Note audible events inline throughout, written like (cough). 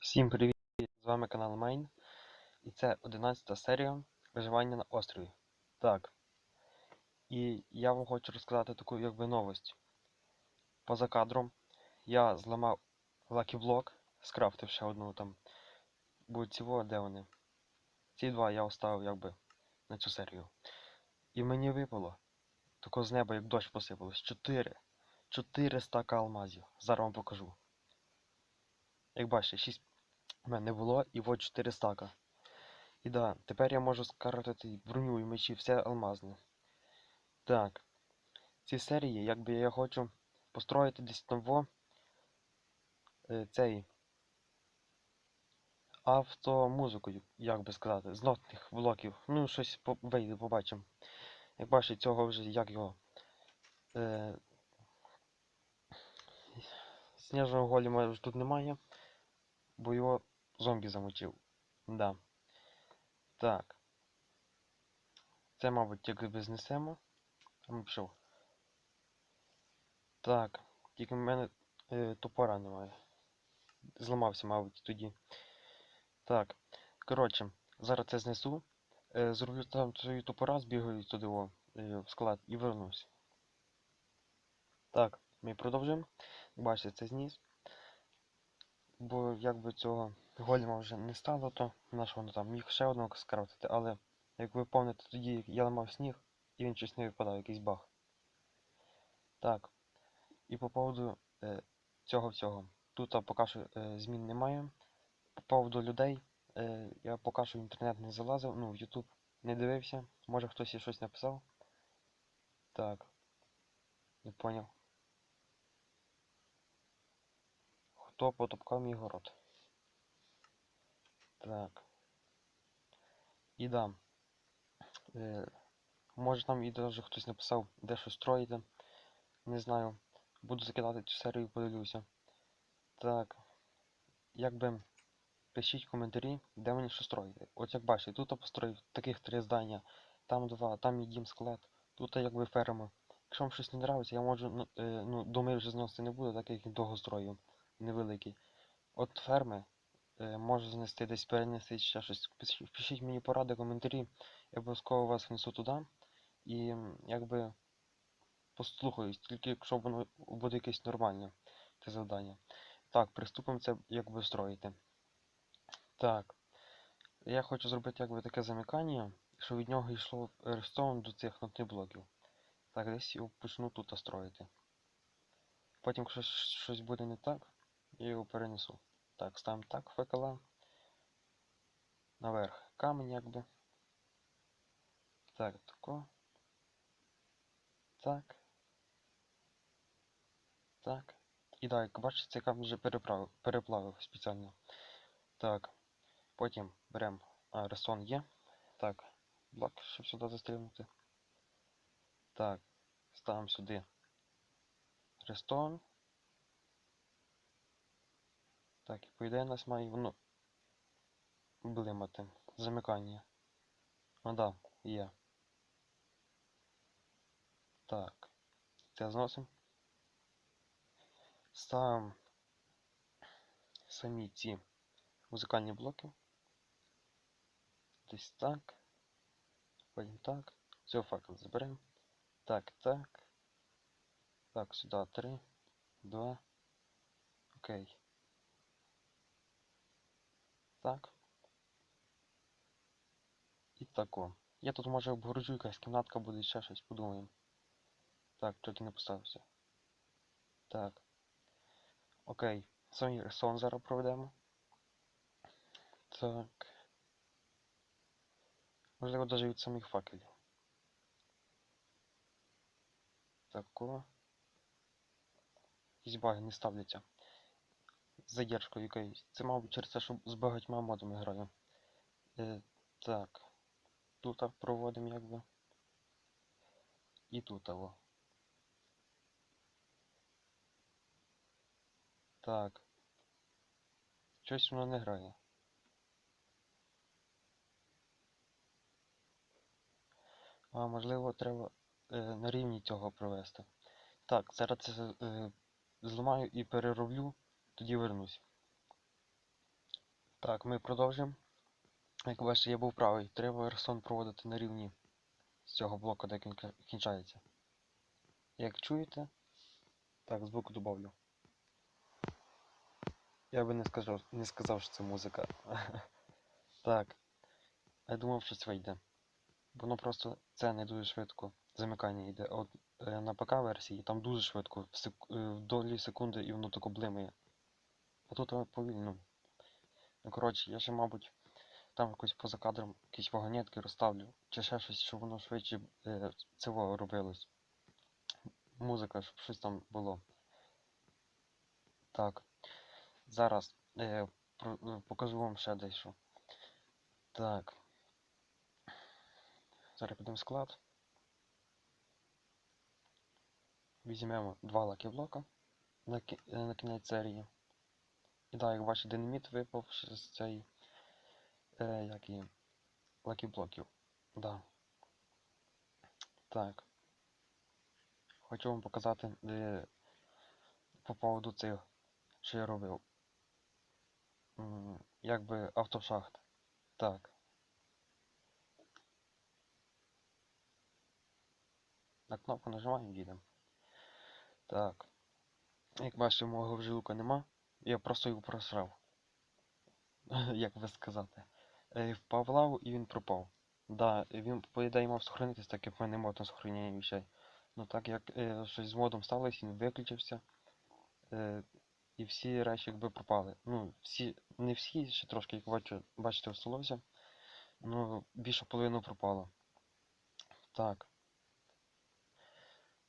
Всім привіт! З вами канал Майн. І це 11 серія виживання на острові. Так. І я вам хочу розказати таку якби новость. Поза кадром я зламав Block, скрафтив ще одну там. Бо цього, де вони? Ці два я оставив якби на цю серію. І мені випало. Тако з неба, як дощ посипалось. 4. 4 стака алмазів. Зараз вам покажу. Як бачите, 6 у мене було, і от 4 стака. І да, тепер я можу скрафтити броню і мечі, все алмазне. Так. В цій серії, якби я хочу построїти десь того е, цей автомузику, як би сказати, з нотних блоків. Ну, щось вийде, побачимо. Як бачите, цього вже як його. Е, Сніжного голіма вже тут немає, бо його зомбі замочив. Да. Так. Це, мабуть, якби знесемо. Ми пішов. Так. Тільки в мене е, топора немає. Зламався, мабуть, тоді. Так. Коротше, зараз це знесу. Е, зроблю там свої топора, збігаю туди о, е, в склад і вернусь. Так, ми продовжуємо. Бачите, це зніс. Бо якби цього голема вже не стало, то наш воно там міг ще одного скрафтити, але як ви пам'ятаєте, тоді я ламав сніг і він щось не випадав, якийсь баг. Так. І по поводу е, цього всього. Тут поки що е, змін немає. По поводу людей. Е, я поки що в інтернет не залазив, ну в YouTube не дивився. Може хтось і щось написав. Так. Не поняв. Хто потопкав мій город? Так. І да. Е, може там і даже хтось написав, де щось строїти. Не знаю. Буду закидати цю серію, подивлюся. Так. Якби пишіть коментарі, де мені що строїти. От як бачите, тут я построїв таких три здання, там два, там і дім склад, тут якби ферма. Якщо вам щось не подобається, я можу, ну, е, ну до миру вже зносити не буду, так як він довго строїв, невеликий. От ферми е, можу знести десь перенести ще щось. Пишіть, мені поради, коментарі, я обов'язково вас внесу туди. І якби послухаюсь, тільки якщо воно буде якесь нормальне це завдання. Так, приступимо це якби строїти. Так. Я хочу зробити якби таке замикання, щоб від нього йшло рестон до цих нотних блоків. Так, десь його почну тут строїти. Потім, якщо щось буде не так, я його перенесу. Так, ставимо так ФКЛ. Наверх камінь якби. Так, тако. Так. Так. І так, бачите, цей камінь вже переправив, переплавив спеціально. Так. Потім беремо ресон є. Так, блок, щоб сюди застрілити. Так, ставимо сюди рестон. Так, і по ідеї нас має воно блимати. Замикання. Ну да, є. Так. Це зносимо. Ставимо самі ці музикальні блоки. Десь так. Потім так. Цього факел заберемо. Так, так. Так, сюди три, два. Окей. Так. І тако. Я тут може обгорожу якась кімнатка буде ще щось, подумаємо. Так, що ти не поставився. Так. Окей. Самі сон зараз проведемо. Так. Можливо, навіть від самих факелів. Тако. Якісь баги не ставляться. Задержкою якоюсь. Це, мабуть, через те, що з багатьма модами граю. Е, так. Тут проводимо якби. І тут того. Так. Щось воно не грає. А можливо, треба е, на рівні цього провести. Так, зараз це е, зламаю і перероблю, тоді вернусь. Так, ми продовжуємо. Як бачите, я був правий. Треба Ерсон проводити на рівні з цього блоку, де він кінчається. Як чуєте, так, звук добавлю. Я би не сказав, не сказав, що це музика. (laughs) Так. Я думав, що це вийде. Воно просто це не дуже швидко. Замикання йде. От е, на ПК версії там дуже швидко, в, сек... е, в долі секунди і воно тако блимає. А тут повільно. Ну коротше, я ще, мабуть, там якось поза кадром якісь вагонетки розставлю. Чи ще щось, щоб воно швидше е, цього робилось. Музика, щоб щось там було. Так. Зараз е, про, е, покажу вам ще дещо. Так. Зараз підемо в склад. Візьмемо два лакі-блока на, кі- е, на кінець серії. І так, як бачите, динаміт випав з цієї е, як і лакі-блоків. Да. Так. Хочу вам показати е, по поводу цих, що я робив. Якби автошахт. Так. На кнопку нажимаємо, і їдемо. Так. Як бачите, мого вже лука нема. Я просто його просрав. (laughs) Як би сказати. Е, Впав в лаву і він пропав. Да, він, по ідеї, мав сохранитись, так як в мене мод на сохранення вещей. Ну так як е, щось з модом сталося, він виключився. Е, і всі речі якби пропали. Ну, всі, не всі, ще трошки, як бачу, бачите, всталося. Ну, більше половину пропало. Так.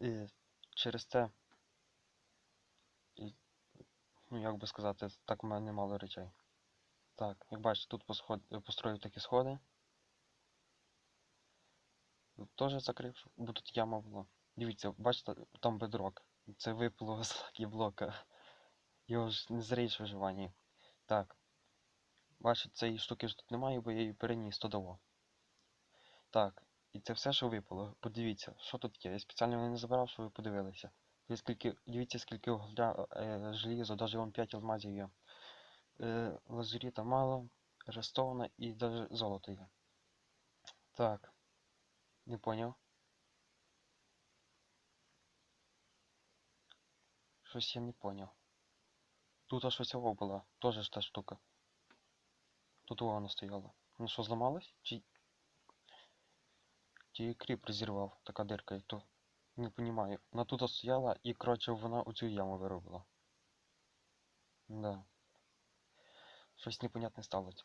І через це. Ну, як би сказати, так в мене немало речей. Так, як бачите, тут посход... построїв такі сходи. Тут теж закрив, бо тут яма була. Дивіться, бачите, там бедрок. Це випало з лакі блока. Його ж не зрієш виживання. Так. Бачите, цієї штуки ж тут немає, бо я її переніс туди. Так. І це все, що випало. Подивіться, що тут є. Я спеціально не забирав, щоб ви подивилися. Дивіться, скільки, дивіться, скільки угля, е, желіза, навіть вон 5 алмазів є. Е, лазуріта мало, рестована і навіть золото є. Так. Не поняв. Щось я не поняв. Тут аж ось ово була, теж ж та штука. Тут вона стояла. Ну що, зламалась? Чи. Чи її кріп розірвав, така дирка, і то. Не понімаю. Вона тут стояла і, коротше, вона оцю яму виробила. Да. Щось непонятне сталося.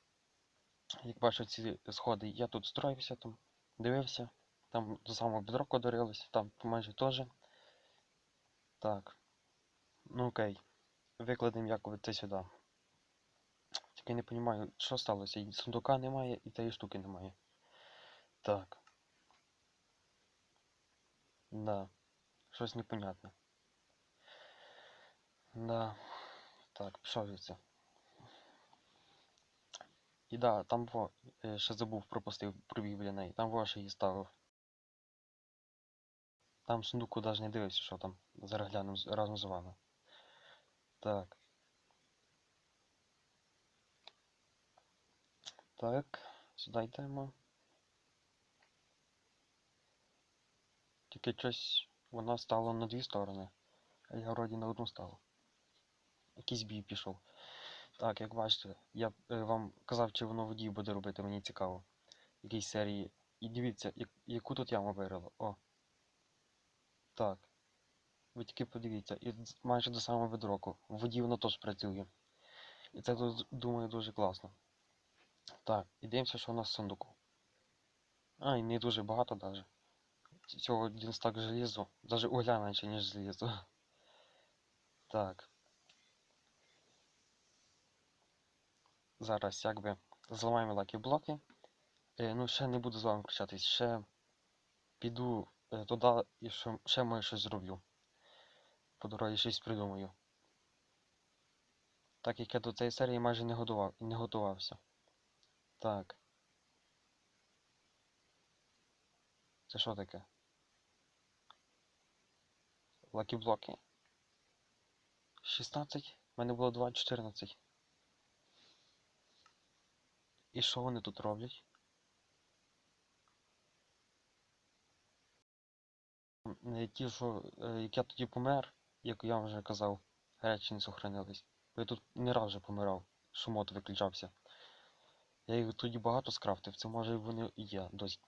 Як бачу ці сходи, я тут строївся, там, дивився. Там до самого бедроку дорилось, там майже теж. Так. Ну окей. Викладемо якоби це сюди. Тільки не розумію, що сталося. І сундука немає, і тієї штуки немає. Так. Да. Щось непонятне. Да. Так, пішов звідси. І да, там е, ще забув, пропустив, пробіг біля неї. Там во ще її ставив. Там сундуку навіть не дивився, що там. Зараз глянемо разом з вами. Так. Так, сюди йдемо. Тільки щось вона стала на дві сторони, а я вроді на одну став. Якийсь бій пішов. Так, як бачите, я е, вам казав, чи воно водій буде робити, мені цікаво. Якійсь серії. І дивіться, яку тут яму вирило. О. Так. Ви тільки подивіться, і майже до самого бедроку. В воді воно теж працює. І це думаю, дуже класно. Так, і дивимося, що у нас в сундуку. А, і не дуже багато навіть. Цього стак желізу. Даже угля менше, ніж желізо. Так. Зараз якби зламаємо лакі блоки. Е, ну, ще не буду з вами прощатись. Ще піду е, туди і ще, ще може щось зроблю. По дорозі щось придумаю. Так як я до цієї серії майже не готував, не готувався. Так. Це що таке? Лакі блоки. 16. У мене було 2, 14. І що вони тут роблять? Ті, що е, як я тоді помер, як я вже казав, речі не сохранились. Я тут не раз вже помирав, шумот виключався. Я їх тоді багато скрафтив, це може вони і є досі.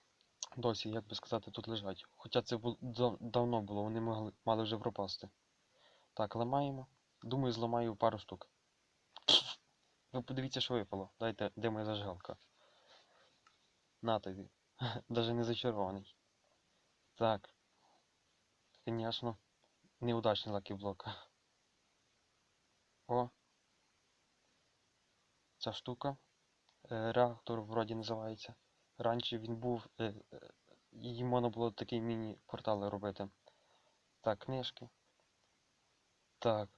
Досі, як би сказати, тут лежать. Хоча це давно було, вони могли, мали вже пропасти. Так, ламаємо. Думаю, зламаю пару штук. Ви подивіться, що випало. Дайте, де моя зажигалка. На тобі. (laughs) Даже не зачарований. Так. Звісно, неудачний лакіблок. О. Ця штука. Е, Реактор вроді називається. Раніше він був. е, е, Її можна було такий міні-портали робити. Так, книжки. Так.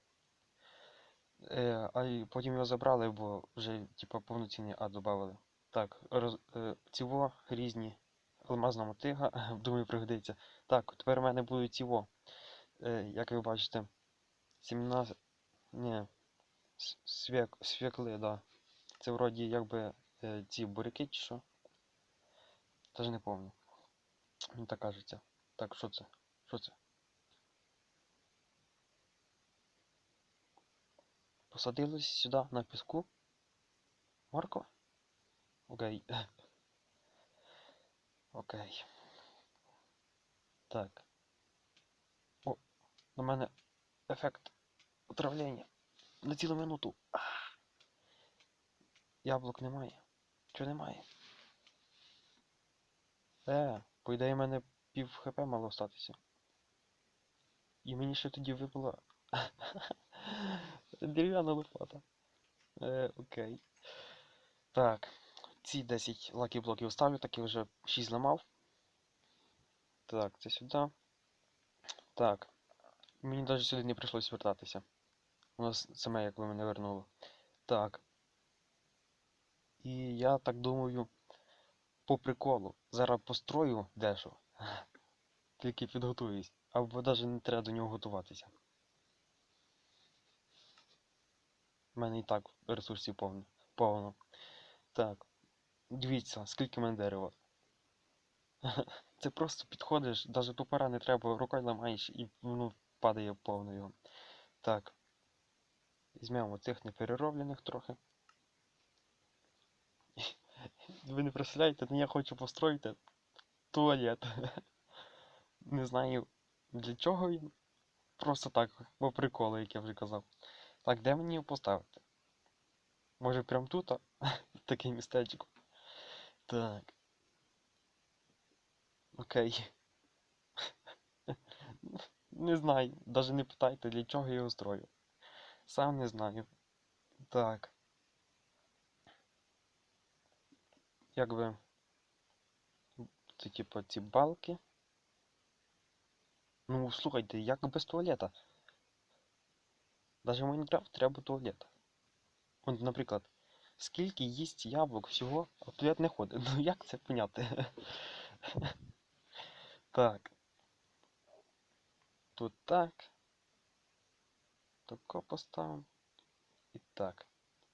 Е, а потім його забрали, бо вже типа повноцінний ад додавали. Так, роз, е, ціво різні. Алмазна мотига, (laughs) думаю, пригодиться. Так, тепер у мене будуть ціво. Е, як ви бачите, 17. Ні. свекли, да. Це вроді якби е, ці буряки чи що. Теж не пам'ятаю. Мені так кажеться. Так, що це? Що це? Посадились сюди на піску. Морква? Окей. (laughs) Окей. Так. О, на мене ефект отравлення. На цілу минуту. Яблук немає. Чого немає? Е, по ідеї, мене пів хп мало остатися. І мені ще тоді випала (laughs) дерев'яна лопата. Е, окей. Так. Ці 10 лакі блоків ставлю, так я вже 6 зламав. Так, це сюди. Так. Мені навіть сюди не прийшлось вертатися. Воно с- саме якби мене вернуло. Так. І я так думаю, по приколу. Зараз построю дещо. (laughs) Тільки підготуюсь. Або навіть не треба до нього готуватися. У мене і так ресурсів повно. повно. Так. Дивіться, скільки в мене дерева. (laughs) Це просто підходиш, навіть тупора не треба, рукою ламаєш і воно падає повно його. Так. Візьмемо цих неперероблених трохи. Ви не представляєте, я хочу построїти туалет. (laughs) Не знаю для чого він. Просто так, по приколу, як я вже казав. Так, де мені його поставити? Може прям тут? (laughs) Таке містечко. Так. Окей. (laughs) Не знаю, навіть не питайте, для чого я його строю. Сам не знаю. Так. Якби. Це типу ці балки. Ну, слухайте, як без туалета? Даже в Майнкрафт треба туалет. От, наприклад, скільки їсть яблук всього, а в туалет не ходить. (laughs) Ну як це поняти? (laughs) Так. Тут так. Тако поставимо. І так.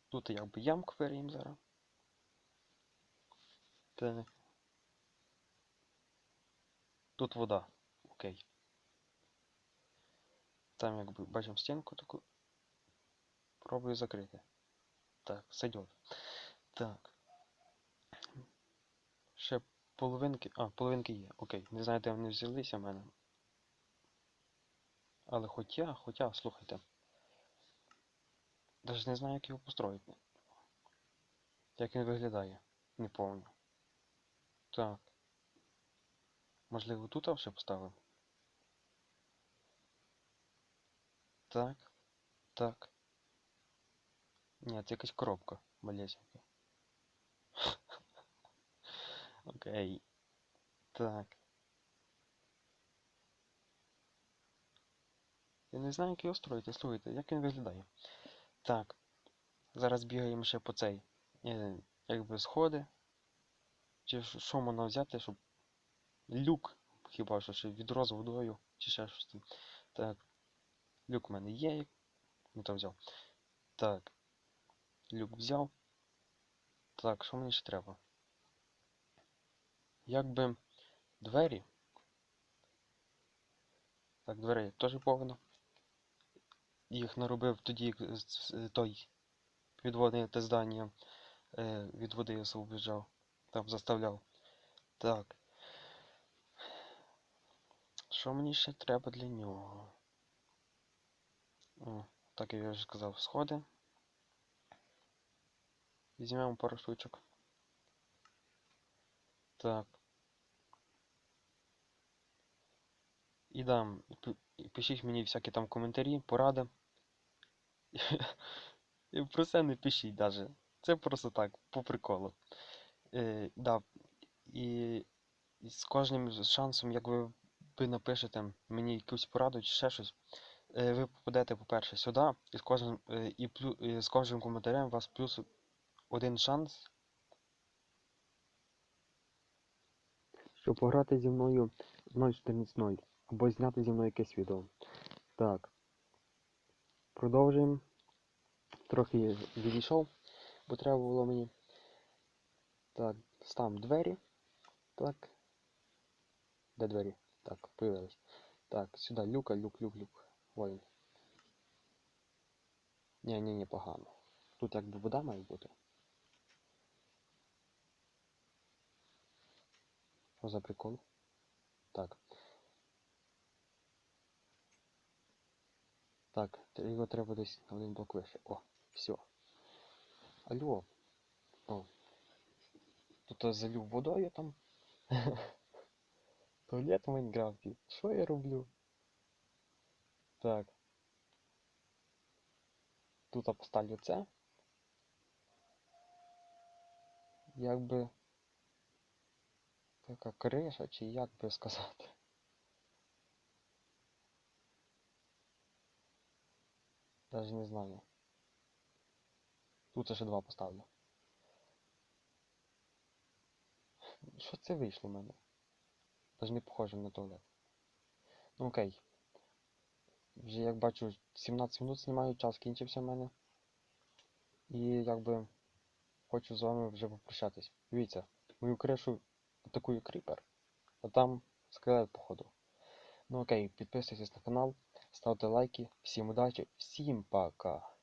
Тут якби ямку виріємо зараз. Так. Тут вода. Окей. Там якби бачимо стінку таку. Пробую закрити. Так, сойдет. Так. Ще половинки. А, половинки є. Окей. Не знаю, де вони взялися в мене. Але хоча, хоча, слухайте. Навіть не знаю, як його построїти. Як він виглядає. Не помню. Так. Можливо, тут ще поставив? Так. Так. Ні, це якась коробка малесенька. (laughs) Окей. Так. Я не знаю, як його строїти. Слухайте, як він виглядає. Так. Зараз бігаємо ще по цей. е, Якби сходи. Чи що можна взяти, щоб. Люк. Хіба що ще відро водою, чи ще щось там. Так. Люк в мене є. Не то взяв. Так. Люк взяв. Так, що мені ще треба? Якби двері. Так, дверей теж повно. Їх наробив тоді, той підводний те здання е, від води освобождав. Там заставляв. Так. Що мені ще треба для нього? О, так я вже сказав, сходи. Візьмемо пару штучок. Так. І дам, пишіть мені всякі там коментарі, поради. (laughs) І про це не пишіть даже. Це просто так, по приколу. Е, да. І, з кожним шансом, як ви, ви напишете мені якусь пораду чи ще щось, е, ви попадете, по-перше, сюди, і з кожним, е, і плю, і з кожним коментарем у вас плюс один шанс. Щоб пограти зі мною 0.14.0 або зняти зі мною якесь відео. Так. Продовжуємо. Трохи відійшов, бо треба було мені. Так, ставимо двері. Так. Де двері? Так, появились. Так, сюди люка, люк, люк, люк. Ой. Ні, ні, ні, погано. Тут якби вода має бути. Що за прикол? Так. Так, його треба десь на один блок вище. О, все. Алло. О. Тут залив водою там. (laughs) Туалет в Майнкрафті. Що я роблю? Так. Тут поставлю це. Якби така криша, чи як би сказати. Даже не знаю. Тут ще два поставлю. Що це вийшло в мене? Даже не похоже на туалет. Ну окей. Вже як бачу 17 минут знімаю, час кінчився в мене. І якби хочу з вами вже попрощатись. Дивіться, мою кришу атакує кріпер, а там скелет походу. Ну окей, підписуйтесь на канал, ставте лайки, всім удачі, всім пока!